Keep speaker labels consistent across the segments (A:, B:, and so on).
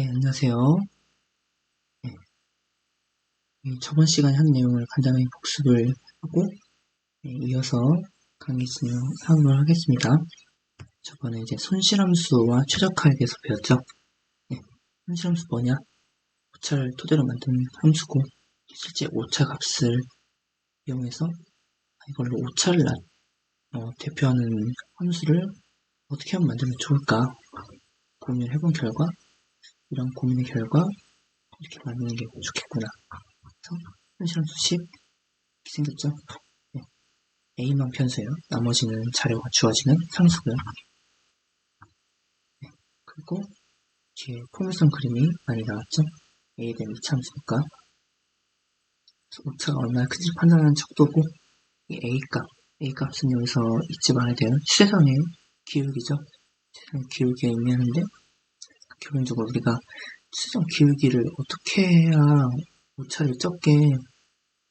A: 네, 안녕하세요. 네. 네, 저번 시간에 한 내용을 간단하게 복습을 하고 네, 이어서 강의 진행하도록 하겠습니다. 저번에 이제 손실함수와 최적화에 대해서 배웠죠. 네, 손실함수 뭐냐? 오차를 토대로 만든 함수고 실제 오차 값을 이용해서 이걸로 오차를 어, 대표하는 함수를 어떻게 하면 만들면 좋을까 고민을 해본 결과 이런 고민의 결과 이렇게 만드는 게 좋겠구나. 그래서 현실함수 10 이렇게 생겼죠. 네. A만 변수예요. 나머지는 자료가 주어지는 상수고요. 네. 그리고 뒤에 포물선 그림이 많이 나왔죠. A에 대한 이차함수니까 오차가 얼마나 큰지 판단하는 척도고 이 A값, A값은 여기서 잊지 말아야 돼요. 추세선의 기울기죠. 추세선 기울기가 의미하는데 기본적으로 우리가 추정 기울기를 어떻게 해야 오차를 적게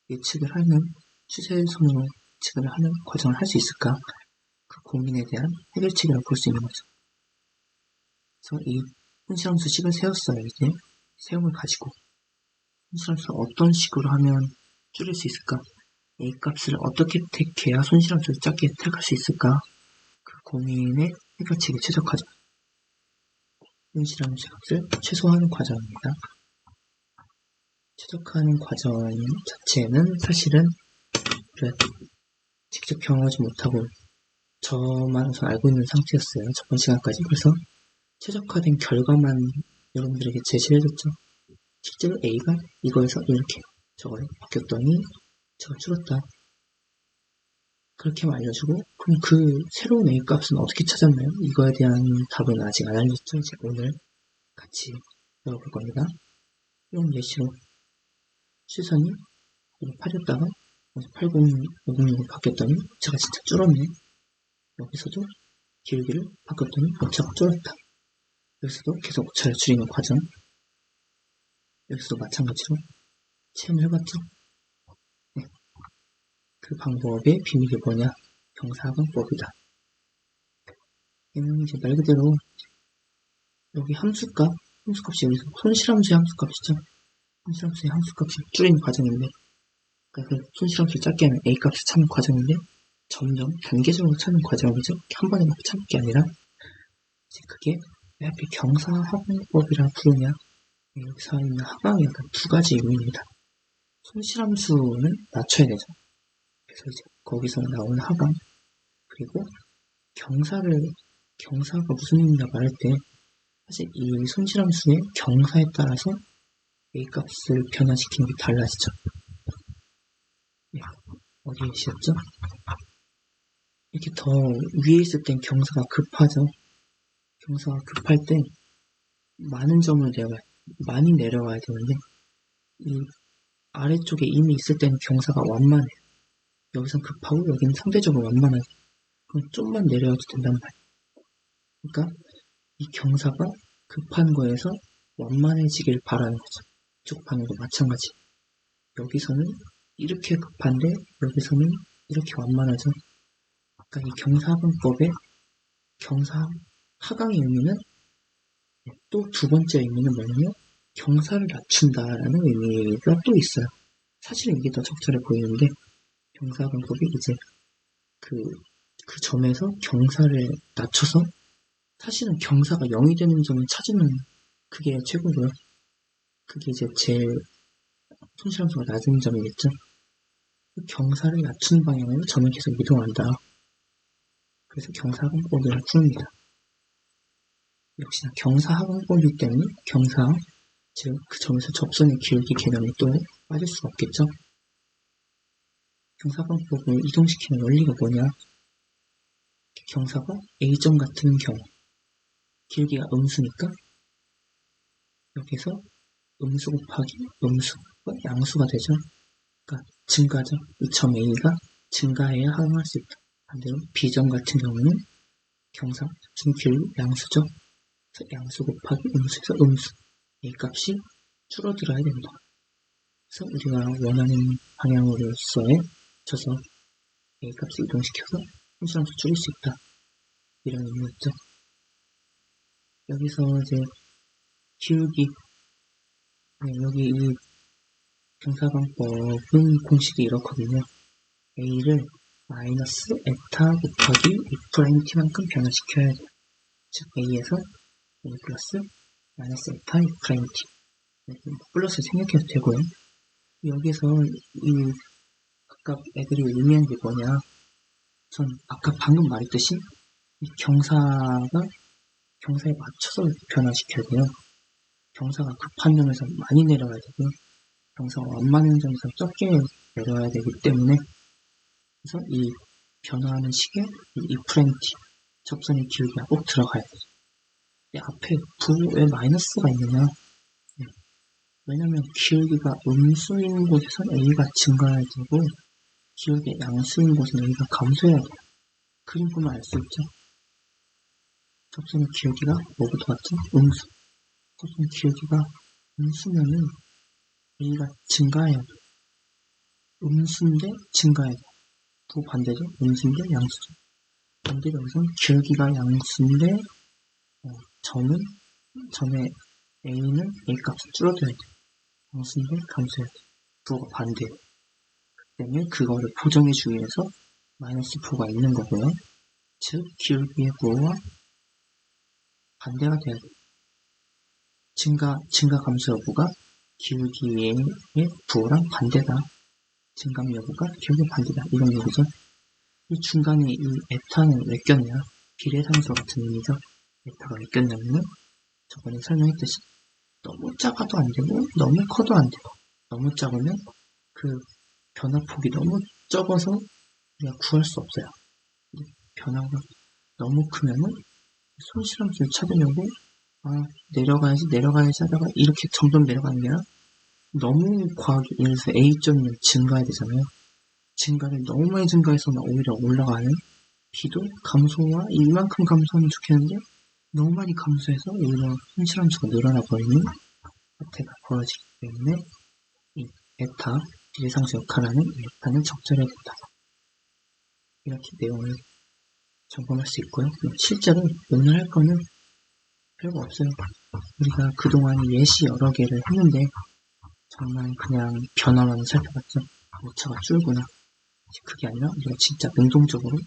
A: 예측을 하는 추세선으로 예측을 하는 과정을 할 수 있을까? 그 고민에 대한 해결책이라고 볼 수 있는 거죠. 그래서 이 현실함수 식을 세웠어요. 이제 세움을 가지고 현실함수 어떤 식으로 하면 줄일 수 있을까? A 값을 어떻게 택해야 손실함수를 작게 택할 수 있을까? 그 고민의 해결책이 최적화죠. 현실함수 값을 최소화하는 과정입니다. 최적화하는 과정 자체는 사실은 직접 경험하지 못하고 저만 우선 알고 있는 상태였어요. 저번 시간까지. 그래서 최적화된 결과만 여러분들에게 제시해줬죠. 실제로 A가 이거에서 이렇게 저걸 바뀌었더니 저가 줄었다. 그렇게만 알려주고 그럼 그 새로운 A 값은 어떻게 찾았나요? 이거에 대한 답은 아직 안 알려줬죠. 이제 오늘 같이 배워볼 겁니다. 이런 예시로 시선이 8이었다가 80, 506으로 바뀌었더니 제가 진짜 줄었네. 여기서도 기울기를 바꿨더니 오차가 줄었다. 여기서도 계속 오차를 줄이는 과정. 여기서도 마찬가지로 체험을 해봤죠. 네. 그 방법의 비밀이 뭐냐? 경사방법이다. 얘는 이제 말 그대로 여기 함수값, 함수값이 여기서 손실함수의 함수값이죠. 손실함수의 함수값이 줄이는 과정인데, 그러니까 그 손실함수를 작게 하는 A값을 찾는 과정인데, 점점 단계적으로 찾는 과정이죠. 한 번에 막 찾는 게 아니라, 이제 그게 왜 하필 경사하방법이라 부르냐? 여기 서 있는 하방이 약간 두 가지 의미입니다. 손실함수는 낮춰야 되죠. 그래서 이제 거기서 나오는 하방, 그리고 경사를, 경사가 무슨 의미냐 말할 때, 사실 이 손실함수의 경사에 따라서 A 값을 변화시키는 게 달라지죠. 네, 어디에 있었죠? 이렇게 더 위에 있을 땐 경사가 급하죠. 경사가 급할 때 많은 점을 내가 많이 내려가야 되는데 이 아래쪽에 이미 있을 때는 경사가 완만해요. 여기선 급하고 여기는 상대적으로 완만하게. 그럼 좀만 내려와도 된단 말이에요. 그러니까 이 경사가 급한 거에서 완만해지길 바라는 거죠. 이쪽 방향도 마찬가지. 여기서는 이렇게 급한데 여기서는 이렇게 완만하죠. 아까 이 경사분법의 경사 하강의 의미는 또 두 번째 의미는 뭐냐면 경사를 낮춘다라는 의미가 또 있어요. 사실은 이게 더 적절해 보이는데 경사분법이 이제 그, 그 점에서 경사를 낮춰서 사실은 경사가 0이 되는 점을 찾으면 그게 최고고요. 그게 이제 제일 손실함수가 낮은 점이겠죠. 그 경사를 낮춘 방향으로 점을 계속 이동한다. 그래서 경사분법이라고 부릅니다. 역시나 경사하분법이기 때문에 경사, 즉 그 점에서 접선의 기울기 개념이 또 빠질 수가 없겠죠. 경사분법을 이동시키는 원리가 뭐냐? 경사가 A점 같은 경우 길기가 음수니까 여기서 음수 곱하기 음수가 양수가 되죠. 그러니까 증가죠. 이 점 A가 증가해야 하강할 수 있다. 반대로 B점 같은 경우는 경사 중길 양수죠. 그래서 양수 곱하기 음수에서 음수 A 값이 줄어들어야 된다. 그래서 우리가 원하는 방향으로서의 쳐서 A 값을 이동시켜서 함수함수 줄일 수 있다. 이런 의미였죠. 여기서 이제 기울기 네, 여기 이 경사방법은 공식이 이렇거든요. a를 마이너스 에타 곱하기 e 프라임 t만큼 변화시켜야 돼요. 즉 a에서 a 플러스 마이너스 에타 e 프라임 t 네, 플러스 생략해도 되고요. 여기서 이 각각 애들이 의미한 게 뭐냐 전 아까 방금 말했듯이 이 경사가 경사에 맞춰서 변화시켜야 돼요. 경사가 급한 점에서 많이 내려가야 되고 경사가 완만한 점에서 적게 내려와야 되기 때문에 그래서 이 변화하는 식에 이 프렌티 접선의 기울기가 꼭 들어가야 돼요. 앞에 부에 마이너스가 있느냐 네. 왜냐면 기울기가 음수인 곳에서 A가 증가해야 되고 기울기 양수인 곳은 A가 감소해야 돼요. 그림 보면 알 수 있죠. 접선의 기울기가 뭐부터 왔죠? 음수. 접선 기울기가 음수면은 A가 증가해야 돼요. 음수인데 증가해야 돼요. 부 반대죠. 음수인데 양수죠. 반대로 여기서 기울기가 양수인데 어, 점은 점의 A는 A 값을 줄어들어야 돼요. 양수인데 감소해야 돼요. 부호가 반대예요. 때문에 그거를 보정해주기 위해서 마이너스 부호가 있는 거고요. 즉 기울기의 부호와 반대가 돼야 돼요. 증가, 증가 감소 여부가 기울기의 부호랑 반대다. 증감 여부가 기울기 반대다. 이런 얘기죠. 이 중간에 이 에타는 왜 꼈냐? 비례상수 같은 의미죠. 에타가 왜 꼈냐면은 저번에 설명했듯이 너무 작아도 안 되고 너무 커도 안 되고 너무 작으면 그 변화폭이 너무 적어서 우리가 구할 수 없어요. 변화가 너무 크면은 손실함수를 찾으려고 아 내려가야지 내려가야지 하다가 이렇게 점점 내려가는 게 아니라 너무 과하게 예를 들어서 A점이 증가해야 되잖아요. 증가를 너무 많이 증가해서 오히려 올라가는 B도 감소와 이만큼 감소하면 좋겠는데 너무 많이 감소해서 오히려 손실함수가 늘어나 버리는 사태가 벌어지기 때문에 이 에타 비례상수 역할하는 에타는 적절해야 된다. 이렇게 내용을 점검할 수 있고요. 실제로 오늘 할 거는 별거 없어요. 우리가 그동안 예시 여러 개를 했는데 정말 그냥 변화만 살펴봤죠. 오차가 줄구나. 그게 아니라 우리가 진짜 능동적으로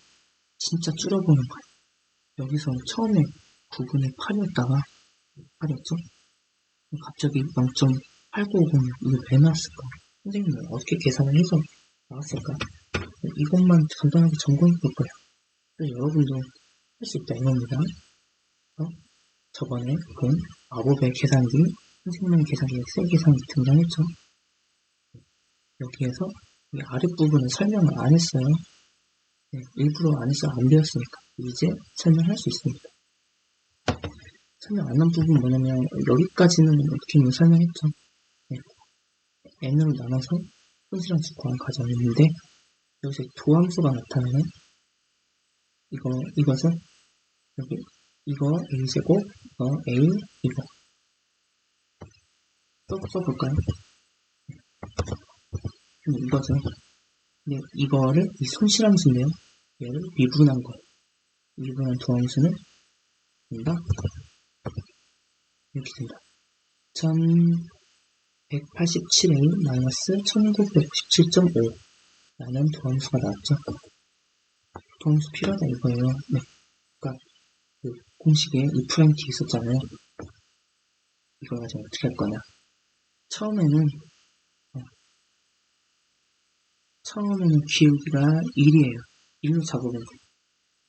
A: 진짜 줄여보는 거예요. 여기서 처음에 9분의 8이었다가 8이었죠? 갑자기 0.8950 이게 왜 나왔을까? 선생님은 어떻게 계산을 해서 나왔을까? 이것만 간단하게 점검해 볼 거예요. 여러분도 할 수 있다 이겁니다. 어? 저번에 본 마법의 계산기, 선생님의 계산기에 셀 계산기 등장했죠. 여기에서 이 아랫부분은 설명을 안 했어요. 네, 일부러 안 했어요. 안 배웠으니까. 이제 설명할 수 있습니다. 설명 안 한 부분 뭐냐면 여기까지는 어떻게 설명했죠. 네. n으로 나눠서 손실함수 구한 과정이 있는데 여기서 도함수가 나타나는 이거 이것은 여기 이거 a제곱 이거 a 이거 또 써볼까요? 이거죠. 네, 이거를 이 손실함수인데요. 얘를 미분한 거. 미분한 도함수는 된다. 이렇게 된다. 1187a 마이너스 1997.5 라는 도함수가 나왔죠. 도함수 필요하다 이거예요. 네. 그러니까 그 공식에 이 프라임티 있었잖아요. 이걸 가지고 어떻게 할 거냐. 처음에는 어, 처음에는 기울기가 1이에요. 1로 잡으면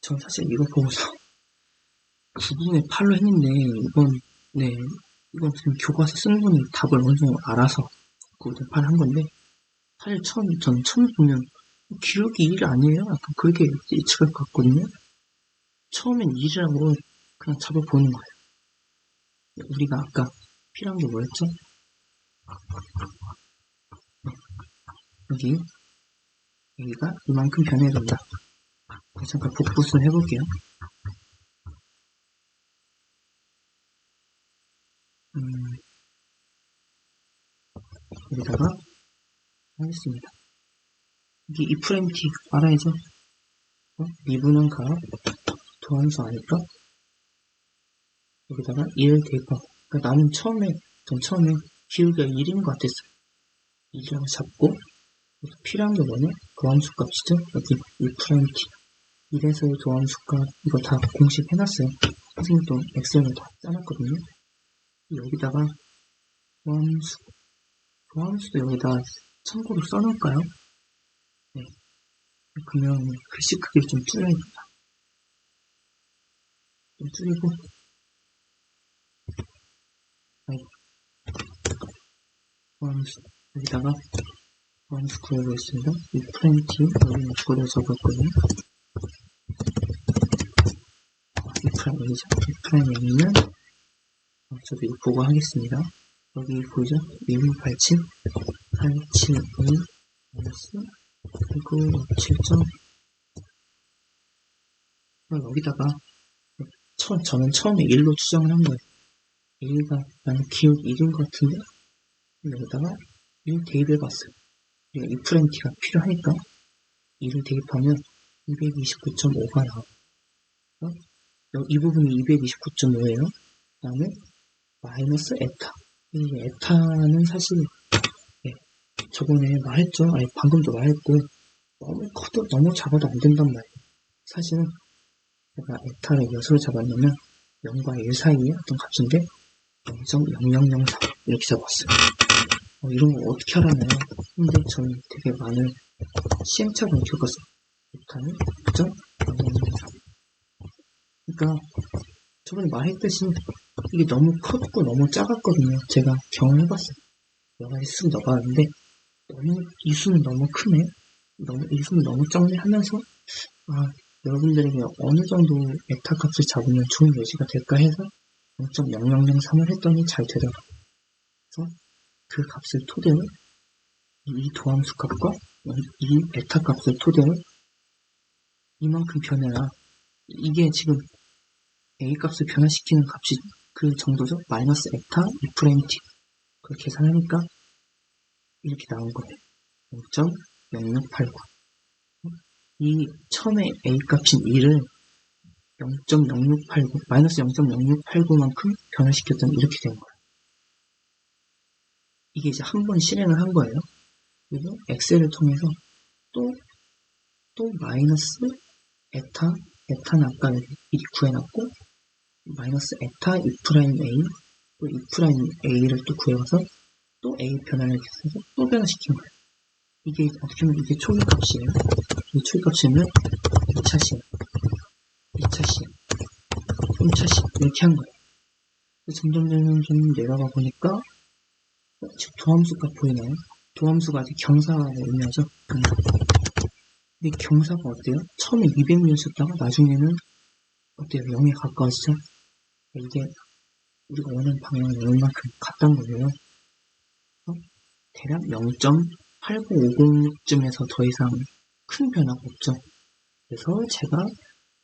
A: 전 사실 이거 보고서 9분의 8로 했는데 이건 네 이건 지금 교과서 쓴 분이 답을 어느 정도 알아서 9분의 8한 건데 사실 처음 전 처음 보면 기억이 1이 아니에요? 약간 그렇게 예측할 것 같거든요. 처음엔 1이라고 그냥 잡아보는 거예요. 우리가 아까 필요한 게 뭐였죠? 여기 여기가 이만큼 변해야 된다. 잠깐 복붙을 해볼게요. 음, 여기다가 하겠습니다. 여기 이프레임 티 알아야죠? 어? 미분은 값 도함수 아닐까? 여기다가 1 대입하고 그러니까 나는 처음에, 전 처음에 기울기가 1인 것 같았어요. 1이라고 잡고, 필요한 게 뭐냐? 도함수 값이죠? 여기 2프라임T. 1에서의 도함수 값, 이거 다 공식 해놨어요. 선생님도 엑셀로 다 짜놨거든요. 여기다가 도함수, 도함수도 여기다 참고로 써놓을까요? 네. 그러면 글씨 크기 좀 줄여야겠다. 좀 줄이고, 아이, 도함수, 여기다가 도함수 구해보겠습니다. 이 프렌티, 여기는 주거를 적었거든요. 이 프라임. 이 프라임 A는, 어, 저도 이거 보고 하겠습니다. 여기 보이죠? 1687, 872, 마이너스, 그리고 7점. 여기다가, 처, 저는 처음에 1로 추정을 한 거예요. A가 나는 기억 1인 것 같은데, 여기다가 1 대입해 봤어요. 우리가 이 프렌티가 필요하니까 1을 대입하면 229.5가 나와요. 어? 이 부분이 229.5예요. 그 다음에 마이너스 에타. 이 에타는 사실 네, 저번에 말했죠. 아니 방금도 말했고 너무 커도 너무 작아도 안 된단 말이에요. 사실은 제가 에타를 몇으로 잡았냐면 0과 1 사이의 어떤 값인데 0.0003 이렇게 잡았어요. 어, 이런 거 어떻게 하라나요? 근데 저는 되게 많은 시행착오를 겪었어요. 에타는 0.0003 그러니까 저번에 말했듯이 이게 너무 컸고 너무 작았거든요. 제가 경험해봤어요. 여러 가지 쑥 넣어봤는데 너무 이 수는 너무 크네. 너무 이 수는 너무 적네 하면서 아 여러분들에게 어느 정도 에타 값을 잡으면 좋은 예시가 될까 해서 0.0003을 했더니 잘 되더라고요. 그래서 그 값을 토대로 이 도함수 값과 이 에타 값을 토대로 이만큼 변해라. 이게 지금 A 값을 변화시키는 값이 그 정도죠. 마이너스 에타 2프레임T. 그걸 계산하니까 이렇게 나온 거예요. 0.0689. 이 처음에 A 값인 2를 0.0689, 마이너스 0.0689만큼 변화시켰더니 이렇게 된 거예요. 이게 이제 한 번 실행을 한 거예요. 그리고 엑셀을 통해서 또, 또 마이너스 에타, 에타는 아까 미리 구해놨고, 마이너스 에타 2'A, 또 2'A를 또 구해와서 또 A 변화를 계산해서 또 변화시킨 거예요. 이게 어떻게 보면 이게 초기 값이에요. 이 초기 값이면 2차 시행, 2차 시행, 3차 시행 이렇게 한 거예요. 점점 점점 내려가 보니까 지금 도함수 값 보이나요? 도함수가 아직 경사를 의미하죠. 근데 경사가 어때요? 처음에 200이었다가 나중에는 어때요? 0에 가까워지죠? 이게 우리가 원하는 방향을 얼만큼 갔던 거예요. 어? 대략 0.8950쯤에서 더 이상 큰 변화가 없죠. 그래서 제가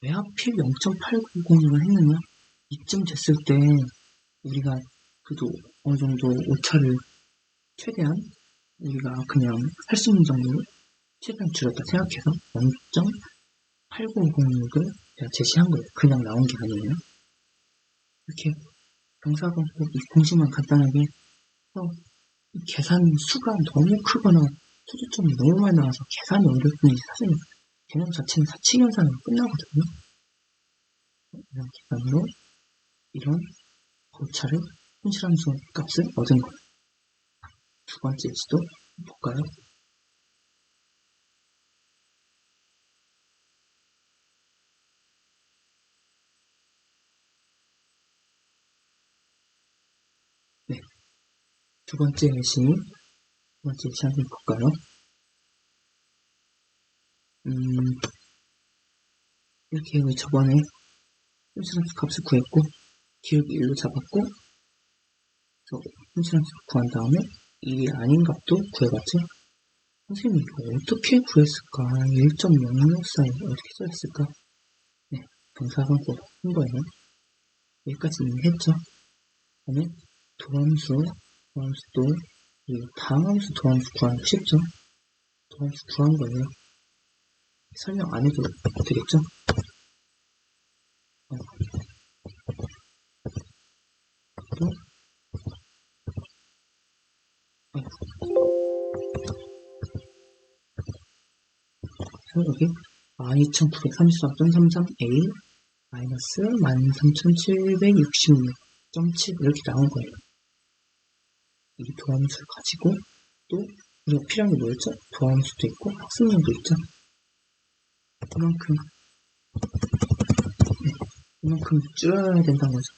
A: 왜 하필 0.890을 했느냐? 이쯤 됐을 때 우리가 그래도 어느 정도 오차를 최대한 우리가 그냥 할 수 있는 정도로 최대한 줄였다 생각해서 0.8906을 제가 제시한 거예요. 그냥 나온 게 아니에요. 이렇게 병사가 이 공식만 간단하게 해서 계산 수가 너무 크거나 소수점이 너무 많이 나와서 계산이 뿐이지 사실 개념 자체는 사칙연산으로 끝나거든요. 이런 계산으로 이런 거차를 손실함수 값을 얻은 거예요. 두 번째 예시도 볼까요? 네. 두 번째 예시, 두 번째 예시 한번 볼까요? 음, 이렇게 저번에 손실함수 값을 구했고, 기울기 1로 잡았고, 손실함수 구한 다음에 일이 아닌 값도 구해봤죠? 선생님 이거 어떻게 구했을까? 1.064에 어떻게 써있을까? 네, 동사관법 한 거예요. 여기까지 이미 했죠? 그다음에 도함수, 도함수도 다음 함수 도함수 구하는 거 쉽죠? 도함수 구한 거예요. 설명 안 해도 되겠죠? 또 여기 12,933.33A 13,766.7 이렇게 나온 거예요. 이 도함수를 가지고 또 우리가 필요한 게 뭐였죠? 도함수도 있고 학습량도 있죠. 이만큼 네, 이만큼 줄여야 된다는 거죠.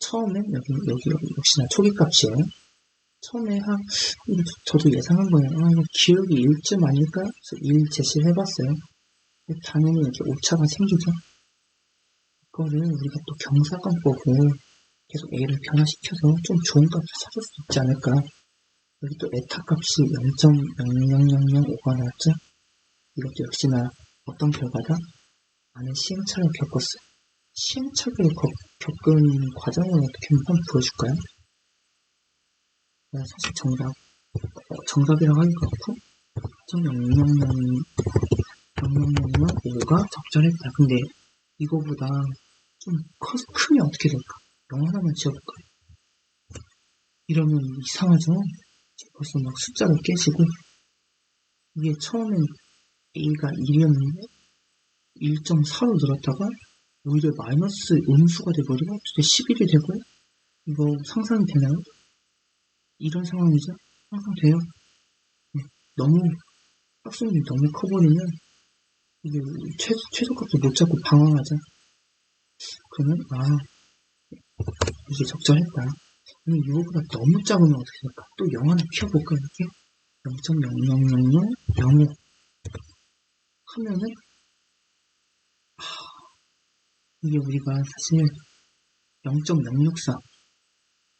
A: 처음엔 여기 여기 여기 역시나 초기 값이에요. 처음에 한 저도 예상한 거예요. 아 이거 기억이 1쯤 아닐까? 그래서 1 제시를 해봤어요. 당연히 이렇게 오차가 생기죠. 이거를 우리가 또 보고 계속 A를 변화시켜서 좀 좋은 값을 찾을 수 있지 않을까. 여기 또 에타 값이 0.00005가 나왔죠. 이것도 역시나 어떤 결과다? 많은 시행착오를 겪었어요. 시행착오를 겪은 과정을 어떻게 한번 보여줄까요? 사실 정답, 어, 정답이라고 하기가 그렇고 0.0005가 적절했다. 근데 이거보다 좀 커, 크면 어떻게 될까? 0 하나만 지어볼까? 이러면 이상하죠? 벌써 막 숫자가 깨지고 이게 처음엔 A가 1이었는데 1.4로 늘었다가 오히려 마이너스 음수가 돼버리고 또 11이 되고 이거 상상이 되나요? 이런 상황이죠? 상상돼요? 네, 너무 학습률이 너무 커버리면 이게 최소, 최소값도 못 잡고 방황하죠. 그러면 아 이게 적절했다. 그럼 이거보다 너무 작으면 어떻게 될까? 또0 하나 키워볼까 이렇게 0.000005 하면은 하, 이게 우리가 사실 0.064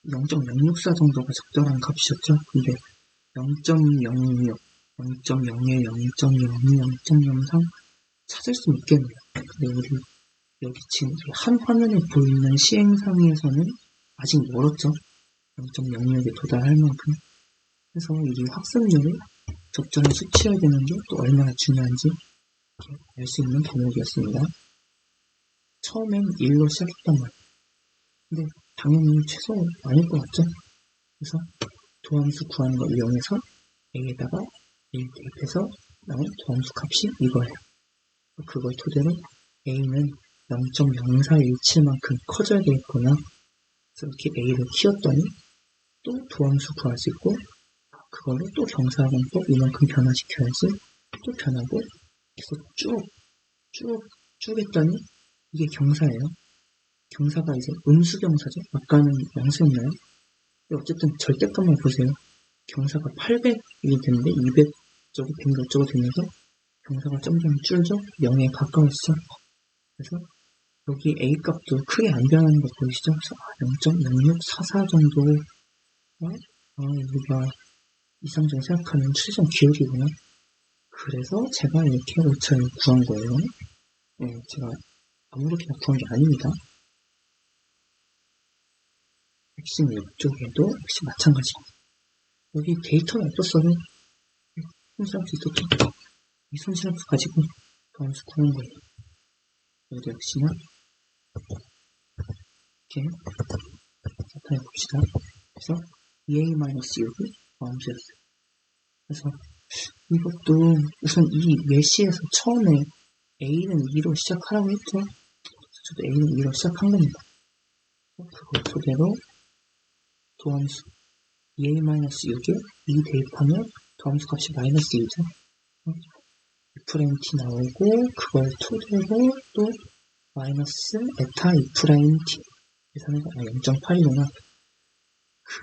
A: 0.064 정도가 적절한 값이었죠. 근데 0.006, 0.01, 0.02, 0.03 찾을 수 있겠네요. 근데 우리 여기 지금 한 화면에 보이는 시행상에서는 아직 멀었죠. 0.06에 도달할 만큼. 그래서 이 학습률을 적절히 수치해야 되는 게 또 얼마나 중요한지 알 수 있는 대목이었습니다. 처음엔 1로 시작했단 말이에요. 근데 당연히 최소 아닐 것 같죠? 그래서 도함수 구하는 걸 이용해서 A에다가 1 대입해서 나온 도함수 값이 이거예요. 그걸 토대로 A는 0.0417만큼 커져야 되겠구나. 그래서 이렇게 A를 키웠더니 또 도함수 구할 수 있고 그걸로 또 경사공법 이만큼 변화시켜야지 또 변하고 계속 쭉, 쭉, 쭉 했더니 이게 경사예요. 경사가 이제 음수경사죠. 아까는 양수였나요? 어쨌든 절대값만 보세요. 경사가 800이 됐는데 200 저거 100 어쩌고 되면서 경사가 점점 줄죠. 0에 가까워지죠. 그래서 여기 A 값도 크게 안 변하는 거 보이시죠? 0.0644 정도 어? 아, 우리가 이상적으로 생각하는 최종 기울기구나. 그래서 제가 이렇게 오차를 구한 거예요. 네, 제가 아무렇게나 구한 게 아닙니다. 핵심 이쪽에도 역시 마찬가지입니다. 여기 데이터는 없었어도 손실함수 있었죠. 이 손실함수 가지고 도함수 구한 거예요. 여기도 역시나 이렇게 나타내 봅시다. 그래서 EA-6이 도함수였어요. 그래서 이것도 우선 이 예시에서 처음에 A는 2로 시작하라고 했죠. 저도 A는 2로 시작한 겁니다. 그걸 토대로 도함수 EA-6에 2 대입하면 도함수 값이 마이너스 2죠. E'T 나오고 그걸 토대로 또 마이너스 에타 E'T 계산해서 아 0.8이구나.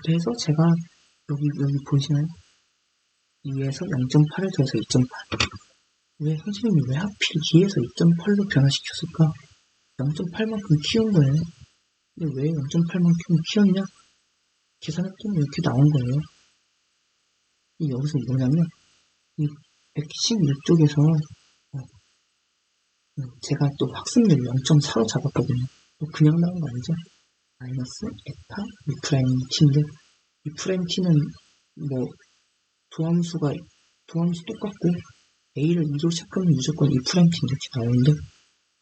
A: 그래서 제가 여기 여기 보시나요? 2에서 0.8을 더해서 2.8. 왜 선생님이 왜 하필 2에서 2.8로 변화시켰을까? 0.8만큼 키운 거예요. 근데 왜 0.8만큼 키웠냐? 계산했더니 이렇게 나온 거예요. 여기서 뭐냐면 이 116쪽에서 어, 음, 제가 또 학습률 0.4로 잡았거든요. 또 그냥 나온 거 아니죠? 마이너스 에타 이프라임 t인데 이프라임 t는 뭐 도함수가 도함수 똑같고 a를 2로 시작하면 무조건 이프라임 t 이렇게 나오는데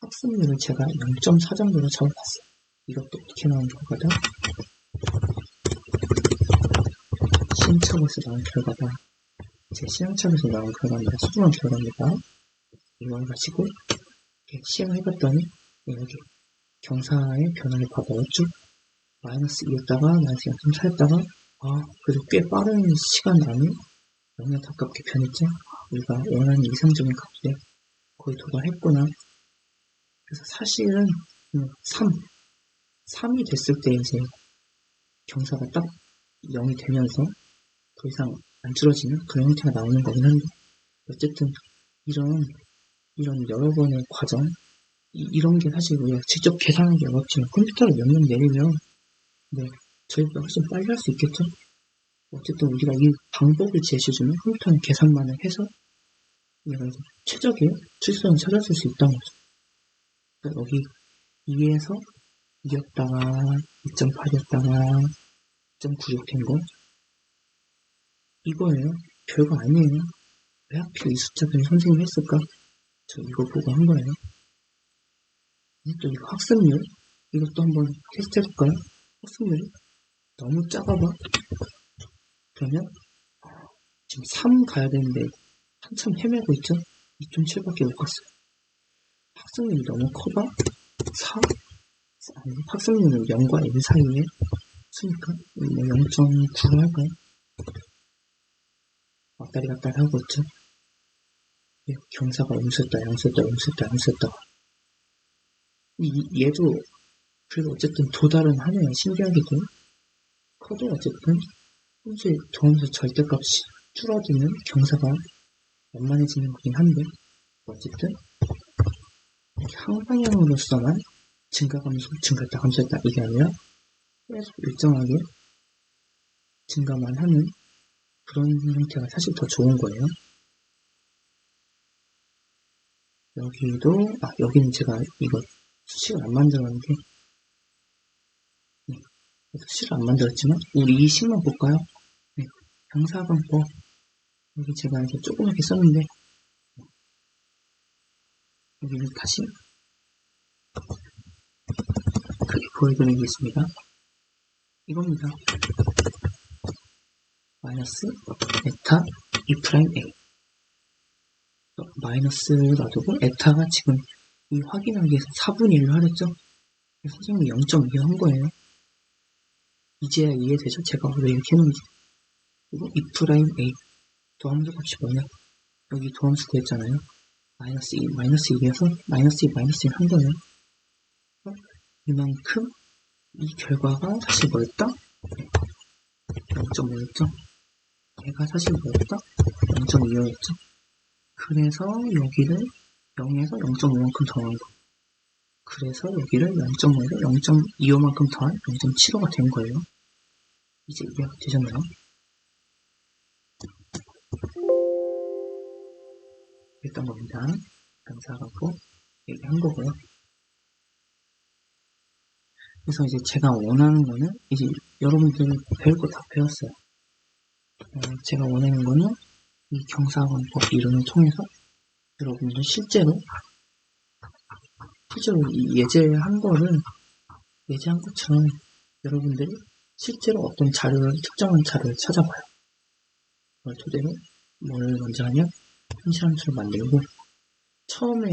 A: 학습률을 제가 0.4 정도로 잡아봤어요. 이것도 어떻게 나온 결과다? 시행착오에서 나온 결과다. 제 시행착오에서 나온 결과입니다. 소중한 결과입니다. 이걸 가지고 시행을 해봤더니 네, 여기 경사의 변화를 봐봐요. 쭉 마이너스 2였다가 마이너스 0.4였다가 아 그래도 꽤 빠른 시간 안에 너무나 가깝게 변했죠. 우리가 원하는 이상적인 값에 거의 도달했구나. 그래서 사실은 3, 3이 됐을 때 이제 경사가 딱 0이 되면서 더 이상 안 줄어지는 그런 형태가 나오는 거긴 한데 어쨌든 이런 이런 여러 번의 과정 이, 런게 사실 우리가 직접 계산하기 어렵지만 컴퓨터를 몇명 내리면 네 저희보다 훨씬 빨리 할 수 있겠죠? 어쨌든 우리가 이 방법을 제시해주면 컴퓨터는 계산만을 해서 최적의 출소를 찾았을 수 있다는 거죠. 그러니까 여기 2에서 2였다가 2.8이었다가 2.96된 거. 이거예요. 별거 아니에요. 왜 하필 이 숫자들을 선생님이 했을까? 저 이거 보고 한 거예요. 또 이거 학습률 이것도 한번 테스트 해볼까요? 학습률이 너무 작아봐. 그러면 지금 3 가야 되는데 한참 헤매고 있죠? 2.7밖에 못 갔어요. 학습률이 너무 커봐? 4? 아니, 학습률은 0과 1 사이에 수니까 뭐 0.9로 할까요? 왔다리 갔다리 하고 있죠? 예, 경사가 음수였다, 양수였다, 음수였다, 양수였다. 이, 얘도, 그래도 어쨌든 도달은 하네요. 신기하게도. 커도 어쨌든, 현재 도함수 절대값이 줄어드는 경사가 원만해지는 거긴 한데, 어쨌든, 이렇게 항방향으로서만 증가감소, 증가했다, 감소했다, 이게 아니라, 계속 일정하게 증가만 하는 그런 형태가 사실 더 좋은 거예요. 여기도, 아, 여기는 제가 이거 수식을 안 만들었는데, 네, 수식을 안 만들었지만, 우리 이 식만 볼까요? 네, 병사관법. 여기 제가 이제 조그맣게 썼는데, 여기를 다시 크게 보여드리겠습니다. 이겁니다. 마이너스 베타 2 프라임 A 마이너스를 놔두고 에타가 지금 이 확인하기 위해서 4분의 1로 하랬죠? 선생님이 0.2한 거예요. 이제야 이해되죠? 제가 왜 이렇게 해놓은지. 그리고 2 프라임 A 도함수 값이 뭐냐? 여기 도함수 구했잖아요. 마이너스 2, 마이너스 1이어서 마이너스 2, 마이너스 1 한 거예요. 이만큼 이 결과가 사실 뭐였다? 0.5였죠? 얘가 사실 뭐였다? 0.25였죠? 그래서 여기를 0에서 0.5만큼 더한 거. 그래서 여기를 0.5에서 0.25만큼 더한 0.75가 된 거예요. 이제 이해가 되셨나요? 했던 겁니다. 감사하고 얘기한 거고요. 그래서 이제 제가 원하는 거는 이제 여러분들 배울 거 다 배웠어요. 어, 제가 원하는 거는 이 경사관법 이론을 통해서 여러분들 실제로 실제로 이 예제한 거를 예제한 것처럼 여러분들이 실제로 어떤 자료를 특정한 자료를 찾아봐요. 그걸 토대로 뭘 먼저 하냐? 현실함수를 만들고 처음에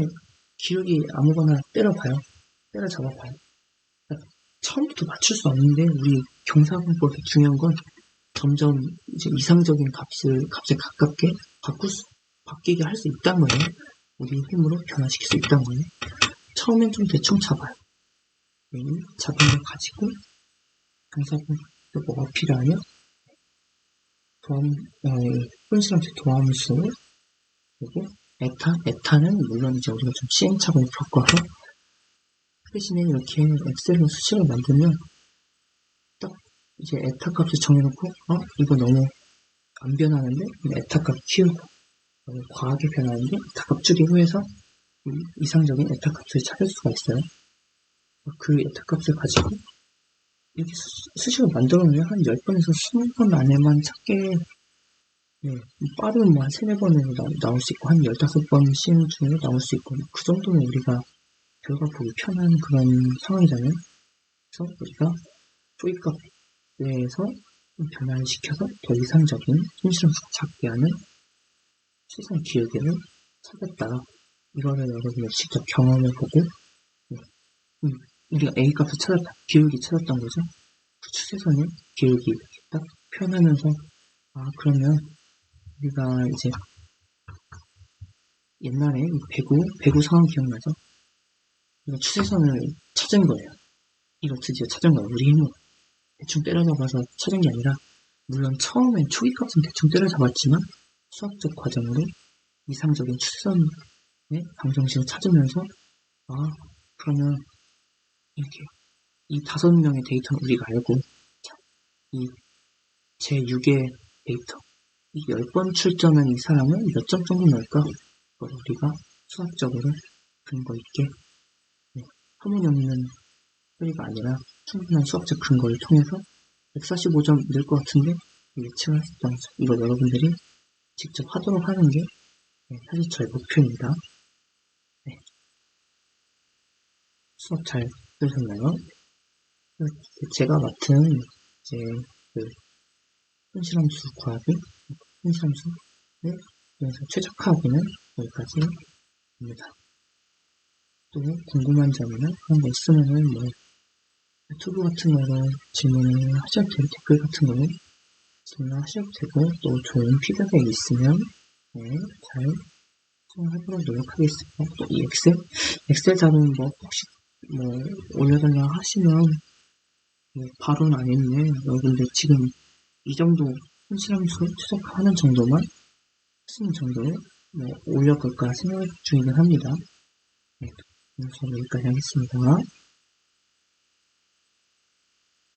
A: 기록이 아무거나 때려봐요. 때려잡아봐요. 그러니까 처음부터 맞출 수 없는데 우리 경사관법의 중요한 건 점점 이제 이상적인 값을 값에 가깝게 바꿀 수, 바뀌게 할 수 있다는 거예요. 우리 힘으로 변화시킬 수 있다는 거예요. 처음엔 좀 대충 잡아요. 이 잡은 걸 가지고 강사분도 뭐가 필요하냐? 도함, 어, 혼실함수 도함수 그리고 에타, 에타는 물론 이제 우리가 좀 시행착오를 겪어서 그 대신에 이렇게 엑셀로 수식을 만들면 이제 에타 값을 정해놓고 어 이거 너무 안 변하는데 에타 값 키우고 너무 과하게 변하는데 에타 값 줄이고 해서 이상적인 에타 값을 찾을 수가 있어요. 그 에타 값을 가지고 이렇게 수, 식을 만들어 놓으면 한 10번에서 20번 안에만 찾게 네, 빠르면 뭐 한 3, 4번으로 나, 올수 있고 한 15번 시행 중에 나올 수 있고 그 정도는 우리가 결과 보기 편한 그런 상황이잖아요. 그래서 우리가 조이값 내에서 변화를 시켜서 더 이상적인 손실함수가 작게 하는 시선 기울기를 찾았다. 이거를 여러분이 직접 경험해 보고, 네. 음, 우리가 A 값을 찾았다, 기울기 찾았던 거죠. 그 추세선을 기울기 이렇게 딱 표현하면서, 아, 그러면 우리가 이제 옛날에 이 배구, 배구 상황 기억나죠? 추세선을 찾은 거예요. 이거 드디어 찾은 거예요. 우리 힘으로. 대충 때려잡아서 찾은 게 아니라, 물론 처음엔 초기 값은 대충 때려잡았지만, 수학적 과정으로 이상적인 추세선의 방정식을 찾으면서, 아, 그러면, 이렇게, 이 다섯 명의 데이터는 우리가 알고, 자, 이 제6의 데이터, 이 10번 출전한 이 사람은 몇 점 정도 넣을까? 그걸 우리가 수학적으로 근거 있게 네, 터무니없는 소리가 아니라 충분한 수학적 근거를 통해서 145점 늘 것 같은데 예측을 거죠. 이거 여러분들이 직접 하도록 하는 게 네, 사실 저의 목표입니다. 네. 수업 잘 들으셨나요? 제가 맡은 이제 그 현실함수 과학이 현실함수 네, 그래서 최적화하기는 여기까지입니다. 또 궁금한 점이나 그런 거 있으면은 뭐 유튜브 같은 거로 질문을 하셔도 되고 댓글 같은 거로 질문하셔도 되고 또 좋은 피드백이 있으면 네, 잘 수정하도록 노력하겠습니다. 또 이 엑셀 엑셀 자료는 뭐 혹시 뭐 올려달라 하시면 뭐 바로는 아니네 여러분들 지금 이 정도 현실함수 최적화하는 정도만 쓰는 정도로 뭐 올려볼까 생각 중이긴 합니다. 네, 그래서 여기까지 하겠습니다.